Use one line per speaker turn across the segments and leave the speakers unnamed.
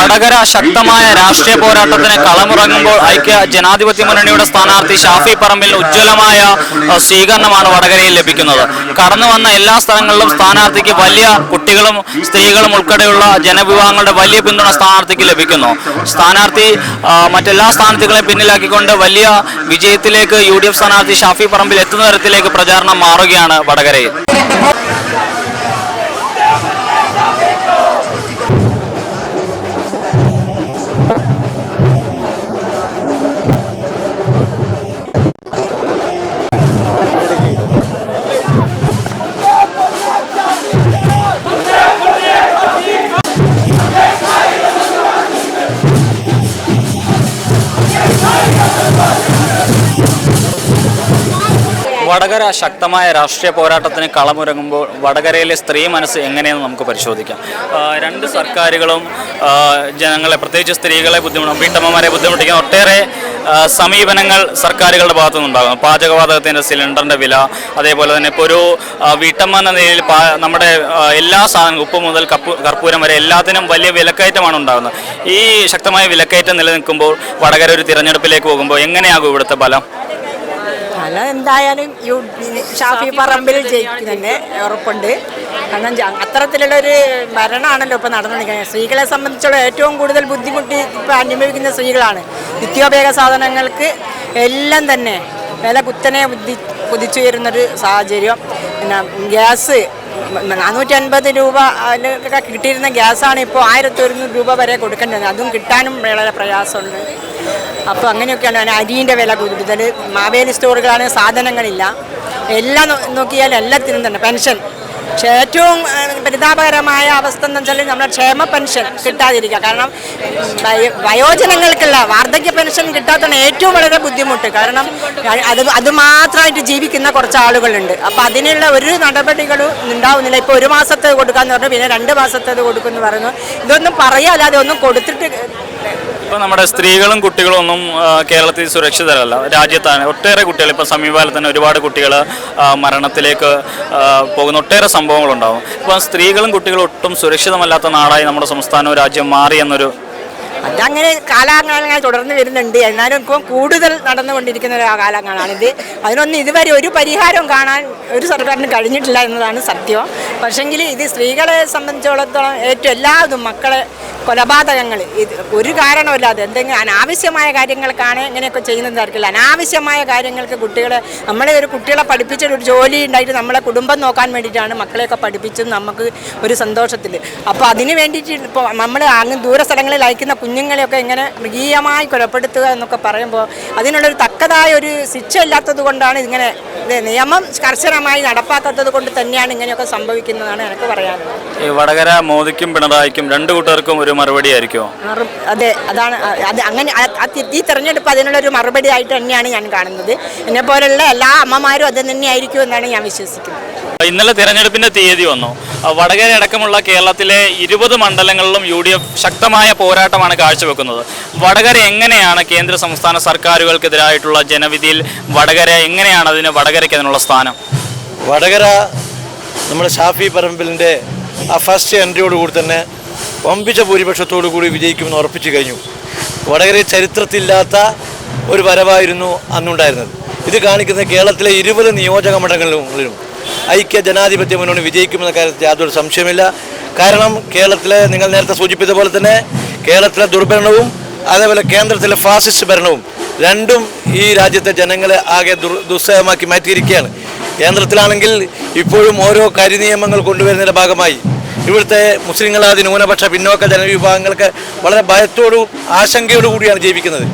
വടകര ശക്തമായ രാഷ്ട്രീയ പോരാട്ടത്തിന് കളമിറങ്ങുമ്പോൾ ഐക്യ ജനാധിപത്യ മുന്നണിയുടെ സ്ഥാനാർത്ഥി ഷാഫി പറമ്പിൽ ഉജ്ജ്വലമായ സ്വീകരണമാണ് വടകരയിൽ ലഭിക്കുന്നത്. കടന്നു വന്ന എല്ലാ സ്ഥലങ്ങളിലും സ്ഥാനാർത്ഥിക്ക് വലിയ കുട്ടികളും സ്ത്രീകളും ഉൾപ്പെടെയുള്ള ജനവിഭാഗങ്ങളുടെ വലിയ പിന്തുണ സ്ഥാനാർത്ഥിക്ക് ലഭിക്കുന്നു. സ്ഥാനാർത്ഥി മറ്റെല്ലാ സ്ഥാനാർത്ഥികളെയും പിന്നിലാക്കിക്കൊണ്ട് വലിയ വിജയത്തിലേക്ക് യു ഡി എഫ് സ്ഥാനാർത്ഥി ഷാഫി പറമ്പിൽ എത്തുന്ന തരത്തിലേക്ക് പ്രചാരണം മാറുകയാണ് വടകരയിൽ. വടകര ശക്തമായ രാഷ്ട്രീയ പോരാട്ടത്തിന് കളമൊരുങ്ങുമ്പോൾ വടകരയിലെ സ്ത്രീ മനസ്സ് എങ്ങനെയെന്ന് നമുക്ക് പരിശോധിക്കാം. രണ്ട് സർക്കാരുകളും ജനങ്ങളെ പ്രത്യേകിച്ച് സ്ത്രീകളെ ബുദ്ധിമുട്ടും വീട്ടമ്മമാരെ ബുദ്ധിമുട്ടിക്കുന്ന ഒട്ടേറെ സമീപനങ്ങൾ സർക്കാരുകളുടെ ഭാഗത്തു നിന്നുണ്ടാകുന്നു പാചകവാതകത്തിന്റെ സിലിണ്ടറിന്റെ വില അതേപോലെ തന്നെ ഇപ്പോൾ ഒരു വീട്ടമ്മ എന്ന നിലയിൽ നമ്മുടെ എല്ലാ സാധനങ്ങളും ഉപ്പ് മുതൽ കർപ്പൂരം വരെ എല്ലാത്തിനും വലിയ വിലക്കയറ്റമാണ് ഉണ്ടാകുന്നത്. ഈ ശക്തമായ വിലക്കയറ്റം നിലനിൽക്കുമ്പോൾ വടകര ഒരു തിരഞ്ഞെടുപ്പിലേക്ക് പോകുമ്പോൾ എങ്ങനെയാകും ഇവിടുത്തെ ഫലം?
ഫലം എന്തായാലും യു ഷാഫി പറമ്പിൽ ജയിക്കും തന്നെ ഉറപ്പുണ്ട്. കാരണം അത്തരത്തിലുള്ളൊരു ഭരണമാണല്ലോ ഇപ്പോൾ നടന്നുകൊണ്ടിരിക്കുന്നത്. സ്ത്രീകളെ സംബന്ധിച്ചുള്ള ഏറ്റവും കൂടുതൽ ബുദ്ധിമുട്ടി ഇപ്പോൾ അനുഭവിക്കുന്ന സ്ത്രീകളാണ്. നിത്യോപയോഗ സാധനങ്ങൾക്ക് എല്ലാം തന്നെ വില കുത്തനെ ബുദ്ധി കുതിച്ചുയരുന്നൊരു സാഹചര്യം. പിന്നെ ഗ്യാസ് നാനൂറ്റി അൻപത് രൂപ കിട്ടിയിരുന്ന ഗ്യാസാണ് ഇപ്പോൾ ആയിരത്തി ഒരുന്നൂറ് രൂപ വരെ കൊടുക്കേണ്ടത്. അതും കിട്ടാനും വളരെ പ്രയാസമുണ്ട്. അപ്പോൾ അങ്ങനെയൊക്കെയാണ് അരിന്റെ വില കൂടുതൽ. മാവേലി സ്റ്റോറുകളാണ് സാധനങ്ങളില്ല. എല്ലാം നോക്കിയാൽ എല്ലാത്തിനും തന്നെ പെൻഷൻ. പക്ഷേ ഏറ്റവും പരിതാപകരമായ അവസ്ഥ എന്ന് വെച്ചാൽ നമ്മുടെ ക്ഷേമ പെൻഷൻ കിട്ടാതിരിക്കുക. കാരണം വയ- വയോജനങ്ങൾക്കുള്ള വാർദ്ധക്യ പെൻഷൻ കിട്ടാത്തതാണ് ഏറ്റവും വളരെ ബുദ്ധിമുട്ട്. കാരണം അത് അത് മാത്രമായിട്ട് ജീവിക്കുന്ന കുറച്ച് ആളുകളുണ്ട്. അപ്പോൾ അതിനുള്ള ഒരു നടപടികളും ഉണ്ടാവുന്നില്ല. ഇപ്പോൾ ഒരു മാസത്തെ കൊടുക്കാന്ന് പറഞ്ഞു പിന്നെ രണ്ട് മാസത്തേത് കൊടുക്കുമെന്ന് പറയുന്നു. ഇതൊന്നും പറയാല്ലാതെ ഒന്നും കൊടുത്തിട്ട്
ഇപ്പൊ നമ്മുടെ സ്ത്രീകളും കുട്ടികളും ഒന്നും കേരളത്തിൽ സുരക്ഷിതരല്ല. രാജ്യത്താണ്. ഒട്ടേറെ കുട്ടികൾ ഇപ്പൊ സമീപകാലത്ത് തന്നെ ഒരുപാട് കുട്ടികൾ മരണത്തിലേക്ക് പോകുന്ന ഒട്ടേറെ സംഭവങ്ങളുണ്ടാവും. ഇപ്പൊ സ്ത്രീകളും കുട്ടികളും ഒട്ടും സുരക്ഷിതമല്ലാത്ത നാടായി നമ്മുടെ സംസ്ഥാനവും രാജ്യം മാറി എന്നൊരു
അതങ്ങനെ കാലാകാലങ്ങൾ തുടർന്ന് വരുന്നുണ്ട്. എന്നാലും ഇപ്പം കൂടുതൽ നടന്നുകൊണ്ടിരിക്കുന്ന ഒരു കാലങ്ങളാണിത് അതിനൊന്നും ഇതുവരെ ഒരു പരിഹാരവും കാണാൻ ഒരു സർക്കാരിന് കഴിഞ്ഞിട്ടില്ല എന്നതാണ് സത്യം. പക്ഷെങ്കിൽ ഇത് സ്ത്രീകളെ സംബന്ധിച്ചിടത്തോളം ഏറ്റവും എല്ലാതും മക്കളെ കൊലപാതകങ്ങൾ ഇത് ഒരു കാരണമില്ലാതെ എന്തെങ്കിലും അനാവശ്യമായ കാര്യങ്ങൾക്കാണ് ഇങ്ങനെയൊക്കെ ചെയ്യുന്നതായിരിക്കില്ല അനാവശ്യമായ കാര്യങ്ങൾക്ക് കുട്ടികളെ നമ്മളെ ഒരു കുട്ടികളെ പഠിപ്പിച്ചിട്ട് ഒരു ജോലി ഉണ്ടായിട്ട് നമ്മളെ കുടുംബം നോക്കാൻ വേണ്ടിയിട്ടാണ് മക്കളെയൊക്കെ പഠിപ്പിച്ചത് നമുക്ക് ഒരു സന്തോഷത്തിൽ അപ്പോൾ അതിന് വേണ്ടിയിട്ട് ഇപ്പോൾ നമ്മൾ അങ്ങ് ദൂര സ്ഥലങ്ങളിൽ അയക്കുന്ന കുഞ്ഞുങ്ങളെയൊക്കെ ഇങ്ങനെ മൃഗീയമായി കൊലപ്പെടുത്തുക എന്നൊക്കെ പറയുമ്പോൾ അതിനുള്ളൊരു തക്കതായ ഒരു ശിക്ഷ ഇല്ലാത്തത് കൊണ്ടാണ് ഇങ്ങനെ നിയമം കർശനമായി നടപ്പാക്കാത്തത് കൊണ്ട് തന്നെയാണ് ഇങ്ങനെയൊക്കെ സംഭവിക്കുന്നതാണ് എനിക്ക് പറയാനുള്ളത്.
ഈ വടകര മോദിക്കും പിണറായിക്കും രണ്ടു കൂട്ടർക്കും ഒരു മറുപടി ആയിരിക്കുമോ?
അതെ അതാണ് അത് അങ്ങനെ ഈ തെരഞ്ഞെടുപ്പ് അതിനുള്ളൊരു മറുപടി ആയിട്ട് തന്നെയാണ് ഞാൻ കാണുന്നത്. എന്നെ പോലുള്ള എല്ലാ അമ്മമാരും അത് തന്നെയായിരിക്കും എന്നാണ് ഞാൻ വിശ്വസിക്കുന്നത്.
ഇന്നലെ തിരഞ്ഞെടുപ്പിന്റെ തീയതി വന്നു. വടകര അടക്കമുള്ള കേരളത്തിലെ ഇരുപത് മണ്ഡലങ്ങളിലും യു ഡി എഫ് ശക്തമായ പോരാട്ടമാണ് കാഴ്ചവെക്കുന്നത്. വടകര എങ്ങനെയാണ് കേന്ദ്ര സംസ്ഥാന സർക്കാരുകൾക്കെതിരായിട്ടുള്ള ജനവിധിയിൽ വടകര എങ്ങനെയാണ് അതിന് വടകരയ്ക്ക് അതിനുള്ള സ്ഥാനം?
വടകര നമ്മുടെ ഷാഫി പറമ്പിലിന്റെ ആ ഫസ്റ്റ് എൻട്രിയോടുകൂടി തന്നെ വമ്പിച്ച ഭൂരിപക്ഷത്തോടു കൂടി വിജയിക്കുമെന്ന് ഉറപ്പിച്ചു കഴിഞ്ഞു. വടകരയിൽ ചരിത്രത്തില്ലാത്ത ഒരു വരവായിരുന്നു അന്നുണ്ടായിരുന്നത്. ഇത് കാണിക്കുന്ന കേരളത്തിലെ ഇരുപത് നിയോജക മണ്ഡലങ്ങളിലും ഐക്യ ജനാധിപത്യ മുന്നണി വിജയിക്കുമെന്ന കാര്യത്തിൽ യാതൊരു സംശയമില്ല കാരണം കേരളത്തിലെ നിങ്ങൾ നേരത്തെ സൂചിപ്പിച്ച പോലെ തന്നെ കേരളത്തിലെ ദുർഭരണവും അതേപോലെ കേന്ദ്രത്തിലെ ഫാസിസ്റ്റ് ഭരണവും രണ്ടും ഈ രാജ്യത്തെ ജനങ്ങളെ ആകെ ദുർ ദുസ്സഹമാക്കി മാറ്റിയിരിക്കുകയാണ്. കേന്ദ്രത്തിലാണെങ്കിൽ ഇപ്പോഴും ഓരോ കരിനിയമങ്ങൾ കൊണ്ടുവരുന്നതിന്റെ ഭാഗമായി ഇവിടുത്തെ മുസ്ലിങ്ങളാദി ന്യൂനപക്ഷ പിന്നോക്ക ജനവിഭാഗങ്ങൾക്ക് വളരെ ഭയത്തോടും ആശങ്കയോടു കൂടിയാണ് ജീവിക്കുന്നത്.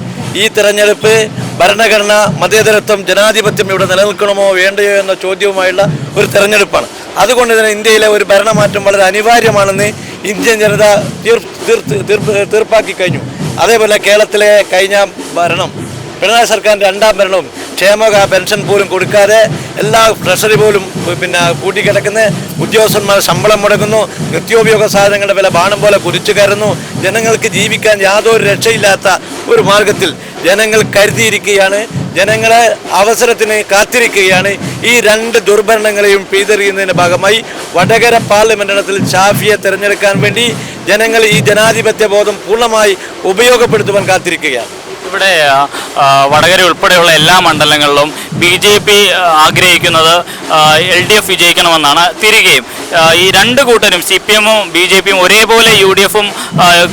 ഈ തെരഞ്ഞെടുപ്പ് ഭരണഘടന മതേതരത്വം ജനാധിപത്യം ഇവിടെ നിലനിൽക്കണമോ വേണ്ടയോ എന്ന ചോദ്യവുമായുള്ള ഒരു തെരഞ്ഞെടുപ്പാണ്. അതുകൊണ്ട് തന്നെ ഇന്ത്യയിലെ ഒരു ഭരണമാറ്റം വളരെ അനിവാര്യമാണെന്ന് ഇന്ത്യൻ ജനത തീർപ്പാക്കി കഴിഞ്ഞു. അതേപോലെ കേരളത്തിലെ കഴിഞ്ഞ ഭരണം പിണറായി സർക്കാരിന്റെ രണ്ടാം ഭരണവും ക്ഷേമക പെൻഷൻ പോലും കൊടുക്കാതെ എല്ലാ ട്രഷറി പോലും പിന്നെ കൂട്ടിക്കിടക്കുന്ന ഉദ്യോഗസ്ഥന്മാർ ശമ്പളം മുടങ്ങുന്നു നിത്യോപയോഗ സാധനങ്ങളുടെ വില ബാണം പോലെ കുതിച്ചു കയറുന്നു. ജനങ്ങൾക്ക് ജീവിക്കാൻ യാതൊരു രക്ഷയില്ലാത്ത ഒരു മാർഗത്തിൽ ജനങ്ങൾ കരുതിയിരിക്കുകയാണ് ജനങ്ങളെ അവസരത്തിന് കാത്തിരിക്കുകയാണ്. ഈ രണ്ട് ദുർഭരണങ്ങളെയും പിഴുതെറിയുന്നതിന്റെ ഭാഗമായി വടകര പാർലമെന്റ് മണ്ഡലത്തിൽ ഷാഫിയെ തിരഞ്ഞെടുക്കാൻ വേണ്ടി ജനങ്ങൾ ഈ ജനാധിപത്യ ബോധം പൂർണമായി ഉപയോഗപ്പെടുത്തുവാൻ കാത്തിരിക്കുകയാണ്.
ഇവിടെ വടകര ഉൾപ്പെടെയുള്ള എല്ലാ മണ്ഡലങ്ങളിലും ബി ജെ പി ആഗ്രഹിക്കുന്നത് എൽ ഡി എഫ് വിജയിക്കണമെന്നാണ്. തിരികെയും ഈ രണ്ട് കൂട്ടരും സി പി എമ്മും ബി ജെ പിയും ഒരേപോലെ യു ഡി എഫും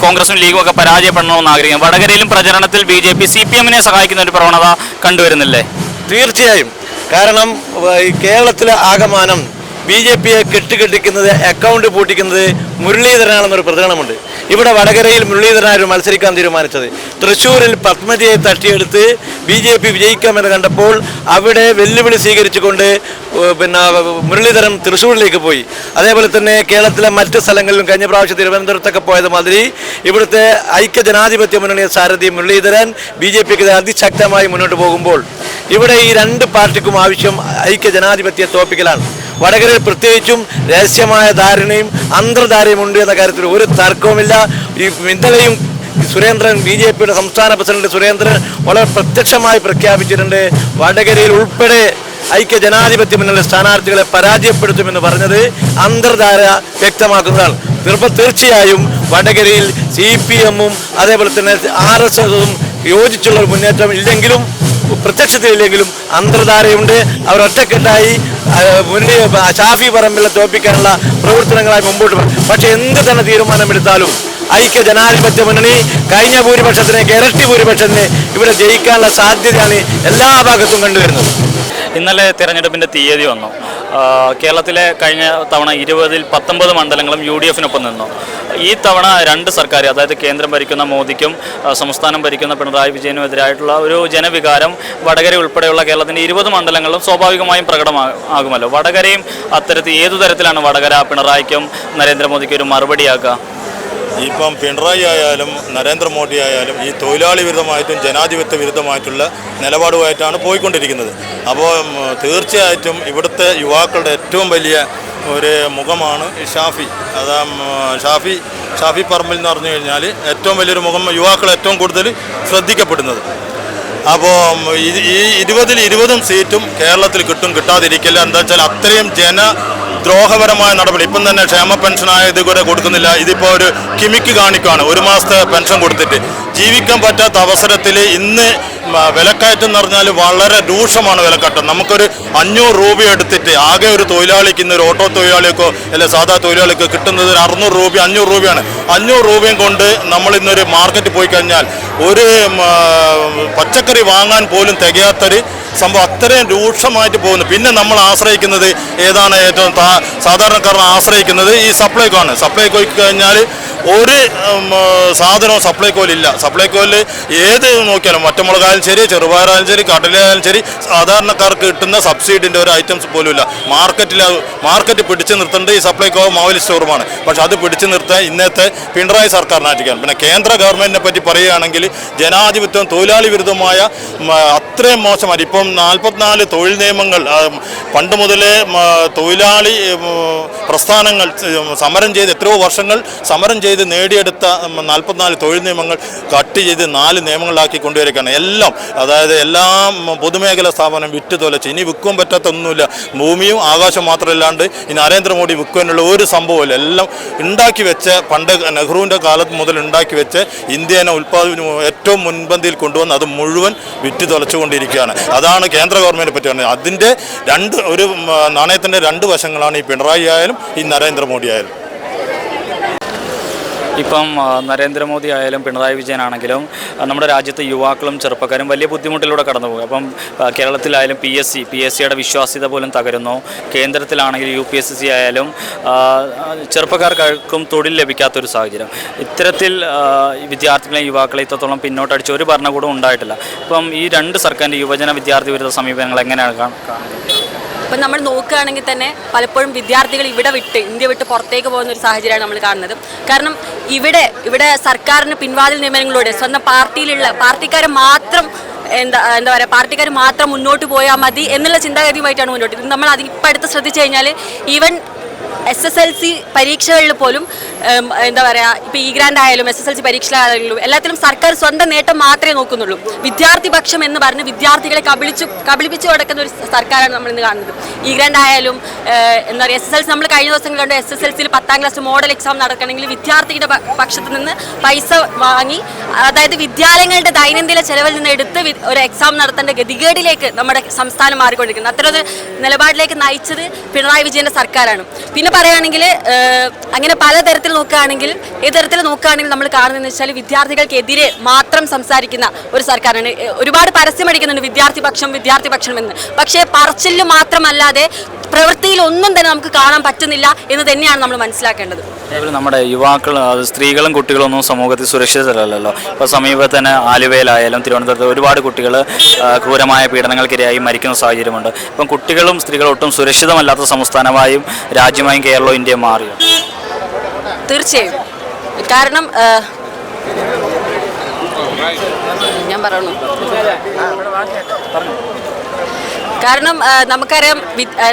കോൺഗ്രസും ലീഗും ഒക്കെ പരാജയപ്പെടണമെന്ന് ആഗ്രഹിക്കും വടകരയിലും പ്രചരണത്തിൽ B J P C P എമ്മിനെ സഹായിക്കുന്ന ഒരു പ്രവണത കണ്ടുവരുന്നില്ലേ?
തീർച്ചയായും. കാരണം കേരളത്തിലെ ആകമാനം ബി ജെ പിയെ കെട്ടുകെട്ടിക്കുന്നത് അക്കൗണ്ട് പൂട്ടിക്കുന്നത് മുരളീധരനാണെന്നൊരു പ്രചരണമുണ്ട്. ഇവിടെ വടകരയിൽ മുരളീധരനായിരുന്നു മത്സരിക്കാൻ തീരുമാനിച്ചത്. തൃശ്ശൂരിൽ പത്മജിയെ തട്ടിയെടുത്ത് ബി ജെ പി വിജയിക്കാമെന്ന് കണ്ടപ്പോൾ അവിടെ വെല്ലുവിളി സ്വീകരിച്ചുകൊണ്ട് പിന്നെ മുരളീധരൻ തൃശ്ശൂരിലേക്ക് പോയി. അതേപോലെ തന്നെ കേരളത്തിലെ മറ്റ് സ്ഥലങ്ങളിലും കഴിഞ്ഞ പ്രാവശ്യം തിരുവനന്തപുരത്തൊക്കെ പോയത് മാതിരി ഇവിടുത്തെ ഐക്യ ജനാധിപത്യ മുന്നണി സാരഥി മുരളീധരൻ ബി ജെ പിക്ക് അതിശക്തമായി മുന്നോട്ട് പോകുമ്പോൾ. ഇവിടെ ഈ രണ്ട് പാർട്ടിക്കും ആവശ്യം ഐക്യ ജനാധിപത്യ തോപ്പിക്കലാണ് വടകരയിൽ പ്രത്യേകിച്ചും രഹസ്യമായ ധാരണയും അന്തർധാരയും ഉണ്ട് എന്ന കാര്യത്തിൽ ഒരു തർക്കവുമില്ല. ഈ ഇന്നലെയും സുരേന്ദ്രൻ ബി ജെ പിയുടെ സംസ്ഥാന പ്രസിഡന്റ് സുരേന്ദ്രൻ വളരെ പ്രത്യക്ഷമായി പ്രഖ്യാപിച്ചിട്ടുണ്ട്. വടകരയിൽ ഉൾപ്പെടെ ഐക്യ ജനാധിപത്യ മുന്നണി സ്ഥാനാർത്ഥികളെ പരാജയപ്പെടുത്തുമെന്ന് പറഞ്ഞത് അന്തർധാര വ്യക്തമാക്കുന്നതാണ്. നിർഭ തീർച്ചയായും വടകരയിൽ സി പി എമ്മും അതേപോലെ തന്നെ ആർ എസ് എസും യോജിച്ചുള്ള ഒരു മുന്നേറ്റം ഇല്ലെങ്കിലും പ്രത്യക്ഷത്തിലില്ലെങ്കിലും അന്തർധാരയുണ്ട്. അവർ ഒറ്റക്കെട്ടായി ആ, മുന്നണി ഷാഫി പറമ്പിലെ തോപ്പിക്കാനുള്ള പ്രവർത്തനങ്ങളായി മുമ്പോട്ട് പോകും പക്ഷെ എന്ത് തന്നെ തീരുമാനമെടുത്താലും ഐക്യ ജനാധിപത്യ മുന്നണി കഴിഞ്ഞ ഭൂരിപക്ഷത്തിന് ഇരട്ടി ഭൂരിപക്ഷത്തിന് ഇവിടെ ജയിക്കാനുള്ള സാധ്യതയാണ് എല്ലാ ഭാഗത്തും കണ്ടുവരുന്നത്.
ഇന്നലെ തിരഞ്ഞെടുപ്പിന്റെ തീയതി വന്നു. കേരളത്തിലെ കഴിഞ്ഞ തവണ ഇരുപതിൽ പത്തൊമ്പത് മണ്ഡലങ്ങളും യു ഡി എഫിനൊപ്പം നിന്നു. ഈ തവണ രണ്ട് സർക്കാർ അതായത് കേന്ദ്രം ഭരിക്കുന്ന മോദിക്കും സംസ്ഥാനം ഭരിക്കുന്ന പിണറായി വിജയനും എതിരായിട്ടുള്ള ഒരു ജനവികാരം വടകര ഉൾപ്പെടെയുള്ള കേരളത്തിന്റെ ഇരുപത് മണ്ഡലങ്ങളിലും സ്വാഭാവികമായും പ്രകടമാകുമല്ലോ വടകരയും അത്തരത്തിൽ ഏതു തരത്തിലാണ് വടകര പിണറായിക്കും നരേന്ദ്രമോദിക്കും ഒരു മറുപടിയാക്കുക?
ഇപ്പം പിണറായി ആയാലും നരേന്ദ്രമോദി ആയാലും ഈ തൊഴിലാളി വിരുദ്ധമായിട്ടും ജനാധിപത്യ വിരുദ്ധമായിട്ടുള്ള നിലപാടുമായിട്ടാണ് പോയിക്കൊണ്ടിരിക്കുന്നത്. അപ്പോൾ തീർച്ചയായിട്ടും ഇവിടുത്തെ യുവാക്കളുടെ ഏറ്റവും വലിയ ഒരു മുഖമാണ് ഷാഫി. അതാ ഷാഫി ഷാഫി പറമ്പിൽ എന്ന് പറഞ്ഞു കഴിഞ്ഞാൽ ഏറ്റവും വലിയൊരു മുഖം യുവാക്കൾ ഏറ്റവും കൂടുതൽ ശ്രദ്ധിക്കപ്പെടുന്നത്. അപ്പോൾ ഈ ഇരുപതിൽ ഇരുപതും സീറ്റും കേരളത്തിൽ കിട്ടും കിട്ടാതിരിക്കില്ല. എന്താ വെച്ചാൽ അത്രയും ജന ദ്രോഹപരമായ നടപടി. ഇപ്പം തന്നെ ക്ഷേമ പെൻഷനായ ഇത് കൂടെ കൊടുക്കുന്നില്ല. ഇതിപ്പോൾ ഒരു കിമിക്ക് കാണിക്കുകയാണ് ഒരു മാസത്തെ പെൻഷൻ കൊടുത്തിട്ട്. ജീവിക്കാൻ പറ്റാത്ത അവസരത്തിൽ ഇന്ന് വിലക്കയറ്റം എന്ന് പറഞ്ഞാൽ വളരെ രൂക്ഷമാണ് വിലക്കയറ്റം. നമുക്കൊരു അഞ്ഞൂറ് രൂപ എടുത്തിട്ട് ആകെ ഒരു തൊഴിലാളിക്ക് ഇന്ന് ഒരു ഓട്ടോ തൊഴിലാളിക്കോ അല്ലെ സാധാ തൊഴിലാളിക്കോ കിട്ടുന്നത് ഒരു അറുന്നൂറ് രൂപ അഞ്ഞൂറ് രൂപയാണ്. അഞ്ഞൂറ് രൂപയും കൊണ്ട് നമ്മൾ ഇന്നൊരു മാർക്കറ്റിൽ പോയി കഴിഞ്ഞാൽ ഒരു പച്ചക്കറി വാങ്ങാൻ പോലും തികയാത്തൊരു സംഭവം അത്രയും രൂക്ഷമായിട്ട് പോകുന്നു. പിന്നെ നമ്മൾ ആശ്രയിക്കുന്നത് ഏതാണ് ഏറ്റവും സാധാരണക്കാരൻ ആശ്രയിക്കുന്നത് ഈ സപ്ലൈകോ ആണ് സപ്ലൈകോയ്ക്ക് കഴിഞ്ഞാൽ ഒരു സാധനവും സപ്ലൈ സപ്ലൈകോയിൽ ഏത് നോക്കിയാലും മറ്റമുളകായാലും ശരി ചെറുപയറായാലും ശരി കടലയായാലും ശരി സാധാരണക്കാർക്ക് കിട്ടുന്ന സബ്സിഡിന്റെ ഒരു ഐറ്റംസ് പോലും ഇല്ല മാർക്കറ്റിൽ മാർക്കറ്റ് പിടിച്ചു നിർത്തേണ്ടത് ഈ സപ്ലൈക്കോ മാവലി സ്റ്റോറുമാണ്. പക്ഷെ അത് പിടിച്ചു നിർത്താൻ ഇന്നത്തെ പിണറായി സർക്കാരിനായിരിക്കാം പിന്നെ കേന്ദ്ര ഗവൺമെന്റിനെ പറ്റി പറയുകയാണെങ്കിൽ ജനാധിപത്യം തൊഴിലാളി വിരുദ്ധമായ അത്രയും മോശമായി ഇപ്പം നാൽപ്പത്തിനാല് തൊഴിൽ നിയമങ്ങൾ പണ്ട് മുതലേ തൊഴിലാളി പ്രസ്ഥാനങ്ങൾ സമരം ചെയ്ത് എത്രയോ വർഷങ്ങൾ സമരം ചെയ്ത് നേടിയെടുത്ത ഉം, നാൽപ്പത്തിനാല് തൊഴിൽ നിയമങ്ങൾ കട്ട് ചെയ്ത് നാല് നിയമങ്ങളാക്കി കൊണ്ടുവരികയാണ്. എല്ലാം അതായത് എല്ലാം പൊതുമേഖലാ സ്ഥാപനം വിറ്റ് തൊലച്ച്. ഇനി വിൽക്കാൻ പറ്റാത്ത ഒന്നുമില്ല ഭൂമിയും ആകാശം മാത്രമല്ലാണ്ട് ഈ നരേന്ദ്രമോദി വിൽക്കാനുള്ള ഒരു സംഭവമില്ല എല്ലാം ഉണ്ടാക്കി വെച്ച പണ്ട് നെഹ്റുവിന്റെ കാലത്ത് മുതൽ ഉണ്ടാക്കി വെച്ച് ഇന്ത്യനെ ഉൽപ്പാദന ഏറ്റവും മുൻപന്തിയിൽ കൊണ്ടുവന്ന് അത് മുഴുവൻ വിറ്റ് തുലച്ചുകൊണ്ടിരിക്കുകയാണ്. അതാണ് കേന്ദ്ര ഗവൺമെന്റ് പറ്റി അതിന്റെ രണ്ട് ഒരു നാണയത്തിന്റെ രണ്ട് വശങ്ങളാണ് ഈ പിണറായി ആയാലും ഈ നരേന്ദ്രമോദി ആയാലും.
ഇപ്പം നരേന്ദ്രമോദി ആയാലും പിണറായി വിജയനാണെങ്കിലും നമ്മുടെ രാജ്യത്തെ യുവാക്കളും ചെറുപ്പക്കാരും വലിയ ബുദ്ധിമുട്ടിലൂടെ കടന്നു പോകും അപ്പം കേരളത്തിലായാലും P S C P S സിയുടെ വിശ്വാസ്യത പോലും തകരുന്നു. കേന്ദ്രത്തിലാണെങ്കിൽ യു പി എസ് സി ആയാലും ചെറുപ്പക്കാർക്കും തൊഴിൽ ലഭിക്കാത്തൊരു സാഹചര്യം. ഇത്തരത്തിൽ വിദ്യാർത്ഥികളെയും യുവാക്കളെ ഇത്രത്തോളം പിന്നോട്ടടിച്ച ഒരു ഭരണകൂടം ഉണ്ടായിട്ടില്ല. അപ്പം ഈ രണ്ട് സർക്കാരിന്റെ യുവജന വിദ്യാർത്ഥി വിരുദ്ധ സമീപനങ്ങൾ എങ്ങനെയാണ് കാണുന്നത്?
ഇപ്പം നമ്മൾ നോക്കുകയാണെങ്കിൽ തന്നെ പലപ്പോഴും വിദ്യാർത്ഥികൾ ഇവിടെ വിട്ട് ഇന്ത്യ വിട്ട് പുറത്തേക്ക് പോകുന്ന ഒരു സാഹചര്യമാണ് നമ്മൾ കാണുന്നത്. കാരണം ഇവിടെ ഇവിടെ സർക്കാരിന് പിൻവാതിൽ നിയമനങ്ങളിലൂടെ സ്വന്തം പാർട്ടിയിലുള്ള പാർട്ടിക്കാരെ മാത്രം എന്താ എന്താ പറയുക പാർട്ടിക്കാർ മാത്രം മുന്നോട്ട് പോയാൽ മതി എന്നുള്ള ചിന്താഗതിയുമായിട്ടാണ് മുന്നോട്ട്. നമ്മൾ അത് ഇപ്പം അടുത്ത് ശ്രദ്ധിച്ചു കഴിഞ്ഞാൽ even S S L C പരീക്ഷകളിൽ പോലും എന്താ പറയുക ഇപ്പോൾ ഈ ഗ്രാൻഡ് ആയാലും എസ് എസ് എൽ സി പരീക്ഷകളായാലും എല്ലാത്തിലും സർക്കാർ സ്വന്തം നേട്ടം മാത്രമേ നോക്കുന്നുള്ളൂ. വിദ്യാർത്ഥി പക്ഷം എന്ന് പറഞ്ഞ് വിദ്യാർത്ഥികളെ കബളിച്ചു കബളിപ്പിച്ചു കൊടുക്കുന്ന ഒരു സർക്കാരാണ് നമ്മൾ ഇന്ന് കാണുന്നത്. ഈ ഗ്രാൻഡ് ആയാലും എന്താ പറയുക എസ് എസ് എൽ സി നമ്മൾ കഴിഞ്ഞ ദിവസം കണ്ട് എസ് എസ് എൽ സിയിൽ പത്താം ക്ലാസ് മോഡൽ എക്സാം നടക്കണമെങ്കിൽ വിദ്യാർത്ഥിയുടെ പക്ഷത്ത് നിന്ന് പൈസ വാങ്ങി അതായത് വിദ്യാലയങ്ങളുടെ ദൈനംദിന ചെലവിൽ നിന്ന് എടുത്ത് ഒരു എക്സാം നടത്തേണ്ട ഗതികേടിലേക്ക് നമ്മുടെ സംസ്ഥാനം മാറിക്കൊണ്ടിരിക്കുന്നത് അത്തരം ഒരു നിലപാടിലേക്ക് നയിച്ചത് പിണറായി വിജയന്റെ സർക്കാരാണ്. പിന്നെ പറയുകയാണെങ്കിൽ അങ്ങനെ പലതരത്തിൽ നോക്കുകയാണെങ്കിൽ ഏത് തരത്തിൽ നോക്കുകയാണെങ്കിൽ നമ്മൾ കാണുന്നതെന്ന് വെച്ചാൽ വിദ്യാർത്ഥികൾക്കെതിരെ മാത്രം സംസാരിക്കുന്ന ഒരു സർക്കാരാണ്. ഒരുപാട് പരസ്യം അടിക്കുന്നുണ്ട് വിദ്യാർത്ഥി പക്ഷം വിദ്യാർത്ഥി പക്ഷം എന്ന്. പക്ഷേ പറച്ചിലും മാത്രമല്ലാതെ പ്രവൃത്തിയിൽ ഒന്നും തന്നെ നമുക്ക് കാണാൻ പറ്റുന്നില്ല എന്ന് തന്നെയാണ് നമ്മൾ മനസ്സിലാക്കേണ്ടത്.
അതേപോലെ നമ്മുടെ യുവാക്കൾ സ്ത്രീകളും കുട്ടികളും ഒന്നും സമൂഹത്തിൽ സുരക്ഷിതരല്ലല്ലോ. ഇപ്പോൾ സമീപത്ത് തന്നെ ആലുവയിലായാലും തിരുവനന്തപുരത്ത് ഒരുപാട് കുട്ടികൾ ക്രൂരമായ പീഡനങ്ങൾക്കിരയായി മരിക്കുന്ന സാഹചര്യമുണ്ട്. ഇപ്പം കുട്ടികളും സ്ത്രീകളും ഒട്ടും സുരക്ഷിതമല്ലാത്ത സംസ്ഥാനമായും രാജ്യമായും കേരളവും ഇന്ത്യയും മാറി.
തീർച്ചയായും. കാരണം ഞാൻ പറയണു? കാരണം നമുക്കറിയാം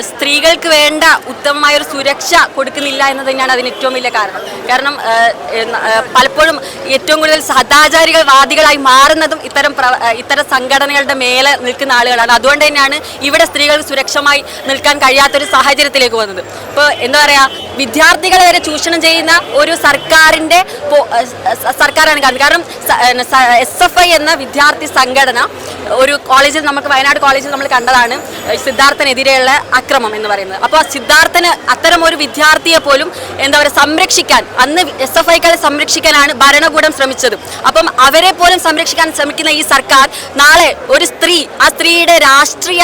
സ്ത്രീകൾക്ക് വേണ്ട ഉത്തമമായ ഒരു സുരക്ഷ കൊടുക്കുന്നില്ല എന്ന് തന്നെയാണ് അതിന് ഏറ്റവും വലിയ കാരണം. കാരണം പലപ്പോഴും ഏറ്റവും കൂടുതൽ സദാചാരികൾ വാദികളായി മാറുന്നതും ഇത്തരം ഇത്തരം സംഘടനകളുടെ മേലെ നിൽക്കുന്ന ആളുകളാണ്. അതുകൊണ്ട് തന്നെയാണ് ഇവിടെ സ്ത്രീകൾ സുരക്ഷമായി നിൽക്കാൻ കഴിയാത്തൊരു സാഹചര്യത്തിലേക്ക് വന്നത് ഇപ്പോൾ എന്താ പറയുക വിദ്യാർത്ഥികളെ വരെ ചൂഷണം ചെയ്യുന്ന ഒരു സർക്കാരിന്റെ സർക്കാരാണ് കാണുന്നത് കാരണം എസ് എഫ് ഐ എന്ന വിദ്യാർത്ഥി സംഘടന ഒരു കോളേജിൽ നമുക്ക് വയനാട് കോളേജിൽ നമ്മൾ കണ്ടതാണ് സിദ്ധാർത്ഥനെതിരെയുള്ള അക്രമം എന്ന് പറയുന്നത്. അപ്പോൾ സിദ്ധാർത്ഥന് അത്തരം ഒരു വിദ്യാർത്ഥിയെ പോലും എന്താ പറയുക സംരക്ഷിക്കാൻ അന്ന് എസ് എഫ് ഐക്കാരെ സംരക്ഷിക്കാനാണ് ഭരണകൂടം ശ്രമിച്ചത്. അപ്പം അവരെ പോലും സംരക്ഷിക്കാൻ ശ്രമിക്കുന്ന ഈ സർക്കാർ നാളെ ഒരു സ്ത്രീ ആ സ്ത്രീയുടെ രാഷ്ട്രീയ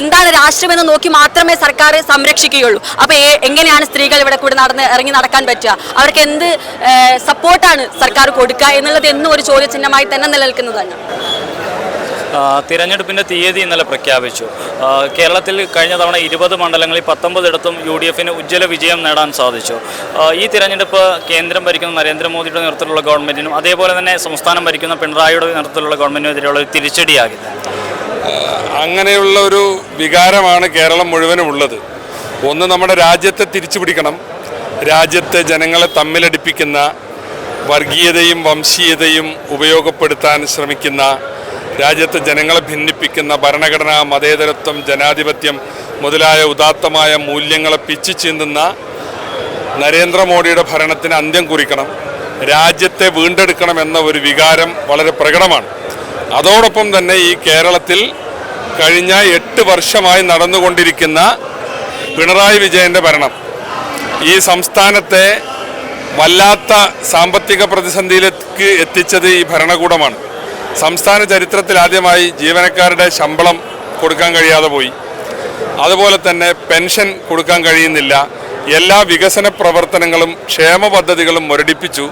എന്താണ് രാഷ്ട്രീയമെന്ന് നോക്കി മാത്രമേ സർക്കാർ സംരക്ഷിക്കുകയുള്ളൂ. അപ്പോൾ എങ്ങനെയാണ് സ്ത്രീകൾ ഇവിടെ കൂടെ നടന്ന് ഇറങ്ങി നടക്കാൻ പറ്റുക. അവർക്ക് എന്ത് സപ്പോർട്ടാണ് സർക്കാർ കൊടുക്കുക എന്നുള്ളത് എന്നും ഒരു ചോദ്യചിഹ്നമായി തന്നെ നിലനിൽക്കുന്നതാണ്
തിരഞ്ഞെടുപ്പിന്റെ തിരഞ്ഞെടുപ്പിന്റെ തീയതി ഇന്നലെ പ്രഖ്യാപിച്ചു. കേരളത്തിൽ കഴിഞ്ഞ തവണ ഇരുപത് മണ്ഡലങ്ങളിൽ പത്തൊമ്പതിടത്തും യു ഡി എഫിന് ഉജ്ജ്വല വിജയം നേടാൻ സാധിച്ചു. ഈ തിരഞ്ഞെടുപ്പ് കേന്ദ്രം ഭരിക്കുന്ന നരേന്ദ്രമോദിയുടെ നേതൃത്വത്തിലുള്ള ഗവൺമെന്റിനും അതേപോലെ തന്നെ സംസ്ഥാനം ഭരിക്കുന്ന പിണറായിയുടെ നേതൃത്വത്തിലുള്ള ഗവൺമെന്റിനും എതിരെയുള്ള ഒരു തിരിച്ചടിയാകില്ല.
അങ്ങനെയുള്ള ഒരു വികാരമാണ് കേരളം മുഴുവനും ഉള്ളത്. ഒന്ന് നമ്മുടെ രാജ്യത്തെ തിരിച്ചു പിടിക്കണം രാജ്യത്തെ ജനങ്ങളെ തമ്മിലടിപ്പിക്കുന്ന വർഗീയതയും വംശീയതയും ഉപയോഗപ്പെടുത്താൻ ശ്രമിക്കുന്ന രാജ്യത്തെ ജനങ്ങളെ ഭിന്നിപ്പിക്കുന്ന ഭരണഘടന മതേതരത്വം ജനാധിപത്യം മുതലായ ഉദാത്തമായ മൂല്യങ്ങളെ പിച്ചു ചീന്തുന്ന നരേന്ദ്രമോദിയുടെ ഭരണത്തിന് അന്ത്യം കുറിക്കണം. രാജ്യത്തെ വീണ്ടെടുക്കണം എന്ന ഒരു വികാരം വളരെ പ്രകടമാണ്. അതോടൊപ്പം തന്നെ ഈ കേരളത്തിൽ കഴിഞ്ഞ എട്ട് വർഷമായി നടന്നുകൊണ്ടിരിക്കുന്ന പിണറായി വിജയന്റെ ഭരണം. ഈ സംസ്ഥാനത്തെ വല്ലാത്ത സാമ്പത്തിക പ്രതിസന്ധിയിലേക്ക് എത്തിച്ചത് ഈ ഭരണകൂടമാണ്. സംസ്ഥാന ചരിത്രത്തിൽ ആദ്യമായി ജീവനക്കാരുടെ ശമ്പളം കൊടുക്കാൻ കഴിയാതെ പോയി. അതുപോലെ തന്നെ പെൻഷൻ കൊടുക്കാൻ കഴിയുന്നില്ല. എല്ലാ വികസന പ്രവർത്തനങ്ങളും ക്ഷേമ പദ്ധതികളും മുരടിപ്പിച്ചു.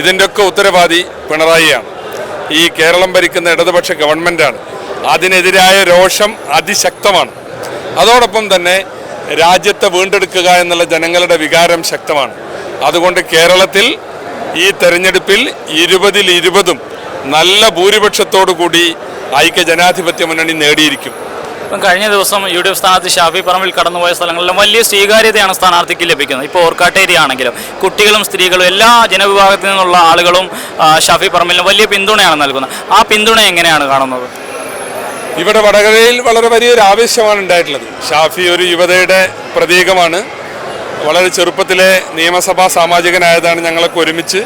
ഇതിന്റെയൊക്കെ ഉത്തരവാദി പിണറായിയാണ്. ഈ കേരളം ഭരിക്കുന്ന ഇടതുപക്ഷ ഗവൺമെന്റാണ് അതിനെതിരായ രോഷം അതിശക്തമാണ്. അതോടൊപ്പം തന്നെ രാജ്യത്തെ വീണ്ടെടുക്കുക എന്നുള്ള ജനങ്ങളുടെ വികാരം ശക്തമാണ്. അതുകൊണ്ട് കേരളത്തിൽ ഈ തെരഞ്ഞെടുപ്പിൽ ഇരുപതിൽ ഇരുപതും നല്ല ഭൂരിപക്ഷത്തോടു കൂടി ഐക്യ ജനാധിപത്യ മുന്നണി നേടിയിരിക്കും.
ഇപ്പം കഴിഞ്ഞ ദിവസം യു ഡി എഫ് സ്ഥാനാർത്ഥി ഷാഫി പറമ്പിൽ കടന്നുപോയ സ്ഥലങ്ങളിലും വലിയ സ്വീകാര്യതയാണ് സ്ഥാനാർത്ഥിക്ക് ലഭിക്കുന്നത്. ഇപ്പോൾ ഓർക്കാട്ടേരി ആണെങ്കിലും കുട്ടികളും സ്ത്രീകളും എല്ലാ ജനവിഭാഗത്തിൽ നിന്നുള്ള ആളുകളും ഷാഫി പറമ്പിലിന് വലിയ പിന്തുണയാണ് നൽകുന്നത്. ആ പിന്തുണ എങ്ങനെയാണ് കാണുന്നത്?
ഇവിടെ വടകരയിൽ വളരെ വലിയൊരു ആവേശമാണ് ഉണ്ടായിട്ടുള്ളത്. ഷാഫി ഒരു യുവതയുടെ പ്രതീകമാണ്. വളരെ ചെറുപ്പത്തിലെ നിയമസഭാ സാമാജികനായതാണ് ഞങ്ങളൊക്കെ ഒരുമിച്ച്.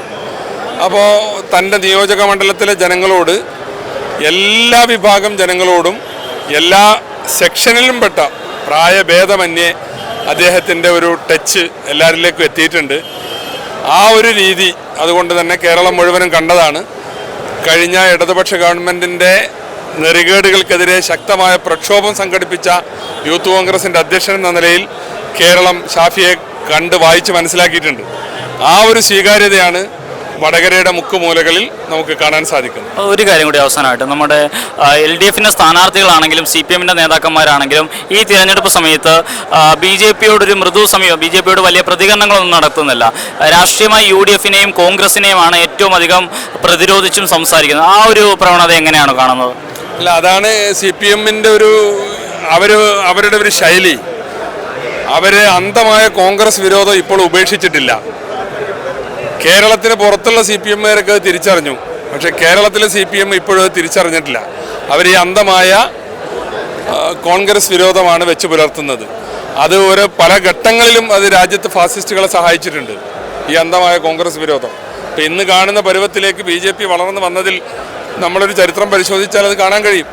അപ്പോൾ തന്റെ നിയോജക മണ്ഡലത്തിലെ ജനങ്ങളോട് എല്ലാ വിഭാഗം ജനങ്ങളോടും എല്ലാ സെക്ഷനിലും പെട്ട പ്രായഭേദമന്യേ അദ്ദേഹത്തിന്റെ ഒരു ടച്ച് എല്ലാവരിലേക്കും എത്തിയിട്ടുണ്ട്. ആ ഒരു രീതി അതുകൊണ്ട് തന്നെ കേരളം മുഴുവനും കണ്ടതാണ്. കഴിഞ്ഞ ഇടതുപക്ഷ ഗവൺമെന്റിന്റെ നെറികേടുകൾക്കെതിരെ ശക്തമായ പ്രക്ഷോഭം സംഘടിപ്പിച്ച യൂത്ത് കോൺഗ്രസിന്റെ അധ്യക്ഷൻ എന്ന നിലയിൽ കേരളം ഷാഫിയെ കണ്ട് വായിച്ച് മനസ്സിലാക്കിയിട്ടുണ്ട്. ആ ഒരു സ്വീകാര്യതയാണ് വടകരയുടെ മുക്കുമൂലകളിൽ നമുക്ക് കാണാൻ സാധിക്കും
ഒരു കാര്യം കൂടി അവസാനമായിട്ട് നമ്മുടെ എൽ ഡി എഫിന്റെ സ്ഥാനാർത്ഥികളാണെങ്കിലും സി പി എമ്മിന്റെ നേതാക്കന്മാരാണെങ്കിലും ഈ തിരഞ്ഞെടുപ്പ് സമയത്ത് ബി ജെ പിയോടൊരു മൃദു സമയം ബി ജെ പിയോട് വലിയ പ്രതികരണങ്ങളൊന്നും നടത്തുന്നില്ല. രാഷ്ട്രീയമായി യു ഡി എഫിനെയും കോൺഗ്രസിനെയുമാണ് ഏറ്റവും അധികം പ്രതിരോധിച്ചും സംസാരിക്കുന്നത്. ആ ഒരു പ്രവണത എങ്ങനെയാണ് കാണുന്നത്?
അല്ല അതാണ് സി പി എമ്മിന്റെ ഒരു അവർ അവരുടെ ഒരു ശൈലി. അവരെ അന്ധമായ കോൺഗ്രസ് വിരോധം ഇപ്പോൾ ഉപേക്ഷിച്ചിട്ടില്ല. കേരളത്തിന് പുറത്തുള്ള സി പി എമ്മുകാരൊക്കെ തിരിച്ചറിഞ്ഞു. പക്ഷെ കേരളത്തിലെ സി പി എം ഇപ്പോഴും തിരിച്ചറിഞ്ഞിട്ടില്ല. അവർ ഈ അന്ധമായ കോൺഗ്രസ് വിരോധമാണ് വെച്ച് പുലർത്തുന്നത്. അത് ഒരു പല ഘട്ടങ്ങളിലും അത് രാജ്യത്ത് ഫാസിസ്റ്റുകളെ സഹായിച്ചിട്ടുണ്ട്. ഈ അന്ധമായ കോൺഗ്രസ് വിരോധം. ഇപ്പം ഇന്ന് കാണുന്ന പരുവത്തിലേക്ക് ബി ജെ പി വളർന്നു വന്നതിൽ നമ്മളൊരു ചരിത്രം പരിശോധിച്ചാൽ അത് കാണാൻ കഴിയും.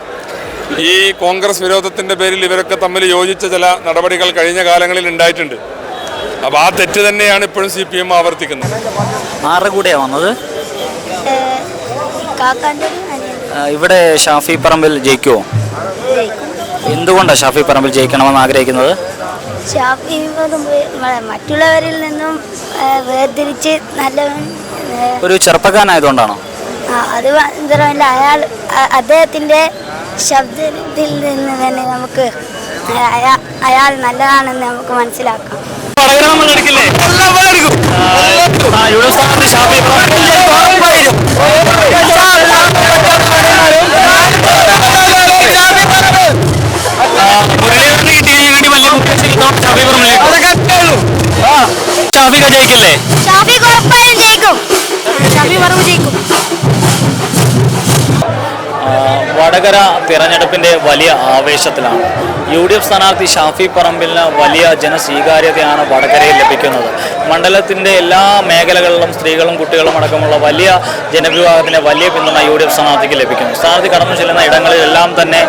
ഈ കോൺഗ്രസ് വിരോധത്തിന്റെ പേരിൽ ഇവരൊക്കെ തമ്മിൽ യോജിച്ച ചില നടപടികൾ കഴിഞ്ഞ കാലങ്ങളിൽ ഉണ്ടായിട്ടുണ്ട്. അപ്പോൾ ആ തെറ്റ് തന്നെയാണ് ഇപ്പോഴും സി പി എം ആവർത്തിക്കുന്നത്
കൂടെയാണ് വന്നത് ഇവിടെ ഷാഫി പറമ്പിൽ ജയിക്കുമോ എന്തുകൊണ്ടാണ് ഷാഫി പറമ്പിൽ ജയിക്കണമെന്ന് ആഗ്രഹിക്കുന്നത്?
ഷാഫി മറ്റുള്ളവരിൽ നിന്നും വേർതിരിച്ച് നല്ല
ഒരു ചെറുപ്പക്കാരനായതുകൊണ്ടാണോ?
അത് മാത്രമല്ല അയാൾ അദ്ദേഹത്തിന്റെ ശബ്ദത്തിൽ നിന്ന് തന്നെ നമുക്ക് അയാ അയാൾ നല്ലതാണെന്ന് നമുക്ക് മനസ്സിലാക്കാം.
തിരഞ്ഞെടുപ്പിന്റെ വലിയ ആവേശത്തിലാണ്. യു ഡി എഫ് സ്ഥാനാർത്ഥി ഷാഫി പറമ്പിലിന് വലിയ ജനസ്വീകാര്യതയാണ് വടകരയിൽ ലഭിക്കുന്നത്. മണ്ഡലത്തിന്റെ എല്ലാ മേഖലകളിലും സ്ത്രീകളും കുട്ടികളും അടക്കമുള്ള വലിയ ജനവിഭാഗത്തിന് വലിയ പിന്തുണ യു ഡി എഫ് സ്ഥാനാർത്ഥിക്ക് ലഭിക്കുന്നു. സ്ഥാനാർത്ഥി കടന്നു ചെല്ലുന്ന ഇടങ്ങളിലെല്ലാം തന്നെ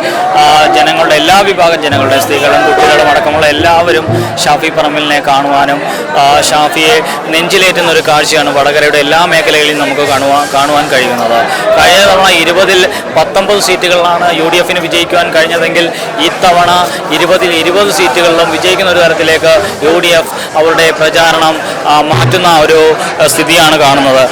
ജനങ്ങളുടെ എല്ലാ വിഭാഗം ജനങ്ങളുടെ സ്ത്രീകളും കുട്ടികളും അടക്കമുള്ള എല്ലാവരും ഷാഫി പറമ്പിലിനെ കാണുവാനും ഷാഫിയെ നെഞ്ചിലേറ്റുന്ന ഒരു കാഴ്ചയാണ് വടകരയുടെ എല്ലാ മേഖലകളിലും നമുക്ക് കാണുവാൻ കാണുവാൻ കഴിയുന്നത്. കഴിഞ്ഞ തവണ ഇരുപതിൽ പത്തൊമ്പത് സീറ്റുകളിലാണ് യു ഡി എഫിന് വിജയിക്കുവാൻ കഴിഞ്ഞതെങ്കിൽ ഇത്തവണ ഇരുപതിൽ ഇരുപത് സീറ്റുകളിലും വിജയിക്കുന്ന ഒരു തരത്തിലേക്ക് യു അവരുടെ പ്രചാരണം മാറ്റുന്ന ഒരു സ്ഥിതിയാണ് കാണുന്നത്.